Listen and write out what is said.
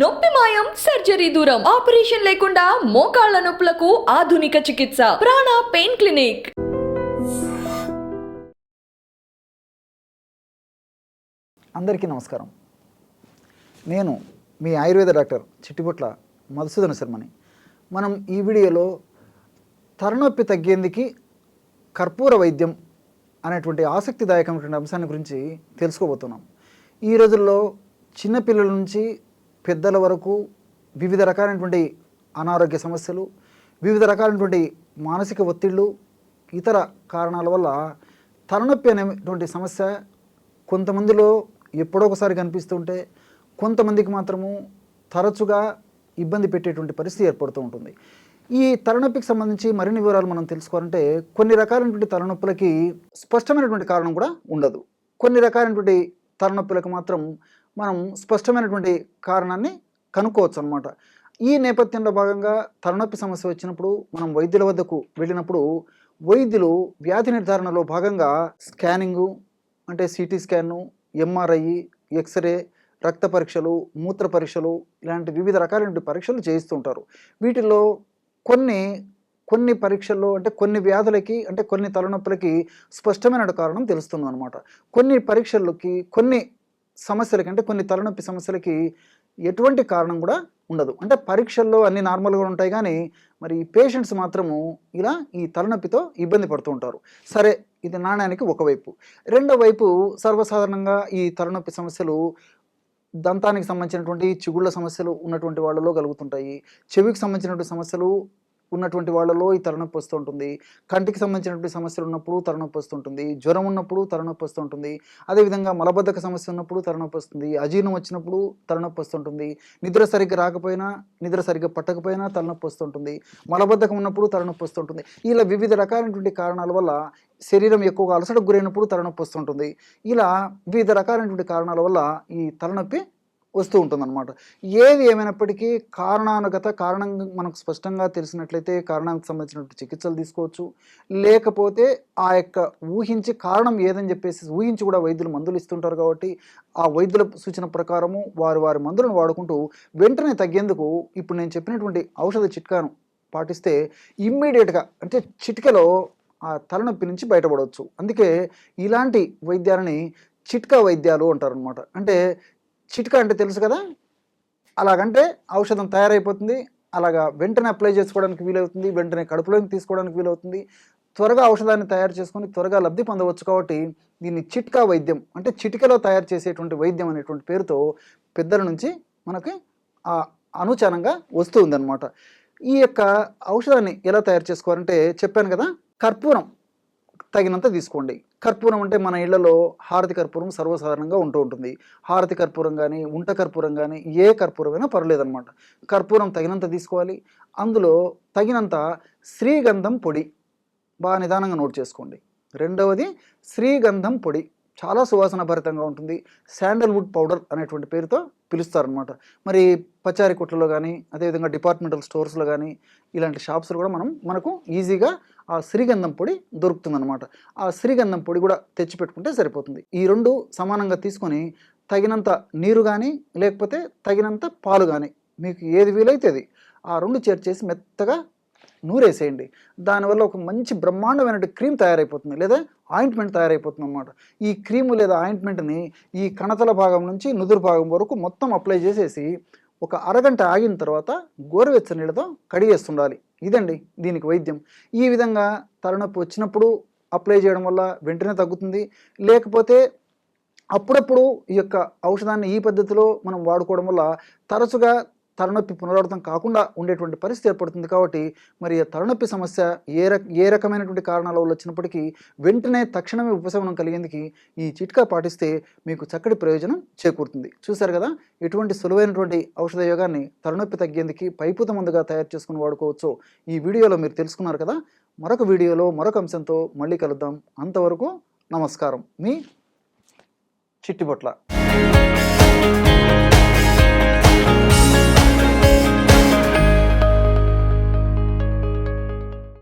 నొప్పి మాయం సర్జరీ దూరం ఆపరేషన్ లేకుండా మోకాళ్ళ నొప్పులకు ఆధునిక చికిత్స ప్రాణ పెయిన్ క్లినిక్. అందరికీ నమస్కారం. నేను మీ ఆయుర్వేద డాక్టర్ చిట్టిపొట్ల మధుసూదన శర్మని. మనం ఈ వీడియోలో తలనొప్పి తగ్గేందుకు కర్పూర వైద్యం అనేటువంటి ఆసక్తిదాయకమైనటువంటి అంశాన్ని గురించి తెలుసుకోబోతున్నాం. ఈ రోజుల్లో చిన్నపిల్లల నుంచి పెద్దల వరకు వివిధ రకాలైనటువంటి అనారోగ్య సమస్యలు వివిధ రకాలైనటువంటి మానసిక ఒత్తిళ్ళు ఇతర కారణాల వల్ల తలనొప్పి అనేటువంటి సమస్య కొంతమందిలో ఎప్పుడో ఒకసారి కనిపిస్తుంటే కొంతమందికి మాత్రము తరచుగా ఇబ్బంది పెట్టేటువంటి పరిస్థితి ఏర్పడుతూ ఉంటుంది. ఈ తలనొప్పికి సంబంధించి మరిన్ని వివరాలు మనం తెలుసుకోవాలంటే కొన్ని రకాలైనటువంటి తలనొప్పులకి స్పష్టమైనటువంటి కారణం కూడా ఉండదు. కొన్ని రకాలైనటువంటి తలనొప్పులకు మాత్రం మనం స్పష్టమైనటువంటి కారణాన్ని కనుక్కోవచ్చు అనమాట ఈ నేపథ్యంలో భాగంగా తలనొప్పి సమస్య వచ్చినప్పుడు మనం వైద్యుల వద్దకు వెళ్ళినప్పుడు వైద్యులు వ్యాధి నిర్ధారణలో భాగంగా స్కానింగు అంటే సిటీ స్కాను ఎంఆర్ఐ ఎక్స్రే రక్త పరీక్షలు మూత్ర పరీక్షలు ఇలాంటి వివిధ రకాలైన పరీక్షలు చేయిస్తుంటారు వీటిలో కొన్ని కొన్ని పరీక్షల్లో అంటే కొన్ని వ్యాధులకి అంటే కొన్ని తలనొప్పులకి స్పష్టమైన కారణం తెలుస్తుంది అనమాట కొన్ని పరీక్షలకి కొన్ని సమస్యలకి అంటే కొన్ని తలనొప్పి సమస్యలకి ఎటువంటి కారణం కూడా ఉండదు. అంటే పరీక్షల్లో అన్ని నార్మల్గా ఉంటాయి కానీ మరి పేషెంట్స్ మాత్రము ఇలా ఈ తలనొప్పితో ఇబ్బంది పడుతూ ఉంటారు. సరే ఇది నాణ్యానికి ఒకవైపు రెండో వైపు సర్వసాధారణంగా ఈ తలనొప్పి సమస్యలు దంతానికి సంబంధించినటువంటి చిగుళ్ళ సమస్యలు ఉన్నటువంటి వాళ్ళలో కలుగుతుంటాయి. చెవికి సంబంధించినటువంటి సమస్యలు ఉన్నటువంటి వాళ్ళలో ఈ తలనొప్పి వస్తూ ఉంటుంది. కంటికి సంబంధించినటువంటి సమస్యలు ఉన్నప్పుడు తలనొప్పి వస్తుంటుంది జ్వరం ఉన్నప్పుడు తలనొప్పి వస్తుంటుంది అదేవిధంగా మలబద్ధక సమస్య ఉన్నప్పుడు తలనొప్పి వస్తుంది. అజీర్ణం వచ్చినప్పుడు తలనొప్పి వస్తుంటుంది నిద్ర సరిగ్గా రాకపోయినా నిద్ర సరిగ్గా పట్టకపోయినా తలనొప్పి వస్తుంటుంది మలబద్ధకం ఉన్నప్పుడు తలనొప్పి వస్తుంటుంది ఇలా వివిధ రకాలైనటువంటి కారణాల వల్ల శరీరం ఎక్కువగా అలసటకు గురైనప్పుడు తలనొప్పి వస్తుంటుంది ఇలా వివిధ రకాలైనటువంటి కారణాల వల్ల ఈ తలనొప్పి వస్తూ ఉంటుందన్నమాట. ఏది ఏమైనప్పటికీ కారణానుగత కారణం మనకు స్పష్టంగా తెలిసినట్లయితే కారణానికి సంబంధించినటువంటి చికిత్సలు తీసుకోవచ్చు. లేకపోతే ఆ యొక్క ఊహించి కారణం ఏదని చెప్పేసి ఊహించి కూడా వైద్యులు మందులు ఇస్తుంటారు కాబట్టి ఆ వైద్యుల సూచన ప్రకారము వారు వారి మందులను వాడుకుంటూ వెంటనే తగ్గేందుకు ఇప్పుడు నేను చెప్పినటువంటి ఔషధ చిట్కాను పాటిస్తే ఇమ్మీడియట్గా అంటే చిటికలో ఆ తలనొప్పి నుంచి బయటపడవచ్చు. అందుకే ఇలాంటి వైద్యాలని చిట్కా వైద్యాలు అంటారనమాట అంటే చిటిక అంటే తెలుసు కదా? అలాగంటే ఔషధం తయారైపోతుంది. అలాగా వెంటనే అప్లై చేసుకోవడానికి వీలవుతుంది. వెంటనే కడుపులోకి తీసుకోవడానికి వీలవుతుంది. త్వరగా ఔషధాన్ని తయారు చేసుకొని త్వరగా లబ్ధి పొందవచ్చు కాబట్టి దీన్ని చిట్కా వైద్యం అంటే చిటికలో తయారు చేసేటువంటి వైద్యం అనేటువంటి పేరుతో పెద్దల నుంచి మనకి ఆ అనుచనంగా వస్తుంది అనమాట ఈ యొక్క ఔషధాన్ని ఎలా తయారు చేసుకోవాలంటే చెప్పాను కదా? కర్పూరం తగినంత తీసుకోండి. కర్పూరం అంటే మన ఇళ్ళలో హారతి కర్పూరం సర్వసాధారణంగా ఉంటూ ఉంటుంది. హారతి కర్పూరం కానీ ఉంట కర్పూరం కానీ ఏ కర్పూరమైనా పర్లేదనమాట కర్పూరం తగినంత తీసుకోవాలి. అందులో తగినంత శ్రీగంధం పొడి బాగా నిదానంగా నోట్ చేసుకోండి. రెండవది శ్రీగంధం పొడి. చాలా సువాసన భరితంగా ఉంటుంది. శాండల్వుడ్ పౌడర్ అనేటువంటి పేరుతో పిలుస్తారనమాట మరి పచారీ కొట్లలో కానీ అదేవిధంగా డిపార్ట్మెంటల్ స్టోర్స్లో కానీ ఇలాంటి షాప్స్లో కూడా మనం మనకు ఈజీగా ఆ శ్రీగంధం పొడి దొరుకుతుందన్నమాట. ఆ శ్రీగంధం పొడి కూడా తెచ్చి పెట్టుకుంటే సరిపోతుంది. ఈ రెండు సమానంగా తీసుకొని తగినంత నీరు కానీ లేకపోతే తగినంత పాలు కానీ మీకు ఏది వీలైతే అది ఆ రెండు చేర్చేసి మెత్తగా నూరేసేయండి. దానివల్ల ఒక మంచి బ్రహ్మాండమైన క్రీమ్ తయారైపోతుంది లేదా ఆయింట్మెంట్ తయారైపోతుంది అనమాట ఈ క్రీము లేదా ఆయింట్మెంట్ని ఈ కణతల భాగం నుంచి నుదురు భాగం వరకు మొత్తం అప్లై చేసేసి ఒక అరగంట ఆగిన తర్వాత గోరువెచ్చ నీళ్ళతో కడిగేస్తుండాలి. ఇదండి దీనికి వైద్యం. ఈ విధంగా తలనొప్పి వచ్చినప్పుడు అప్లై చేయడం వల్ల వెంటనే తగ్గుతుంది. లేకపోతే అప్పుడప్పుడు ఈ యొక్క ఔషధాన్ని ఈ పద్ధతిలో మనం వాడుకోవడం వల్ల తరచుగా తలనొప్పి పునరావృతం కాకుండా ఉండేటువంటి పరిస్థితి ఏర్పడుతుంది కాబట్టి మరి తలనొప్పి సమస్య ఏ రక ఏ రకమైనటువంటి కారణాల వల్ల వచ్చినప్పటికీ వెంటనే తక్షణమే ఉపశమనం కలిగేందుకు ఈ చిట్కా పాటిస్తే మీకు చక్కటి ప్రయోజనం చేకూరుతుంది. చూశారు కదా? ఎటువంటి సులువైనటువంటి ఔషధ యోగాన్ని తలనొప్పి తగ్గేందుకు పైపుత మందుగా తయారు చేసుకుని వాడుకోవచ్చు ఈ వీడియోలో మీరు తెలుసుకున్నారు కదా? మరొక వీడియోలో మరొక అంశంతో మళ్ళీ కలుద్దాం. అంతవరకు నమస్కారం. మీ చిట్టిబొట్ల.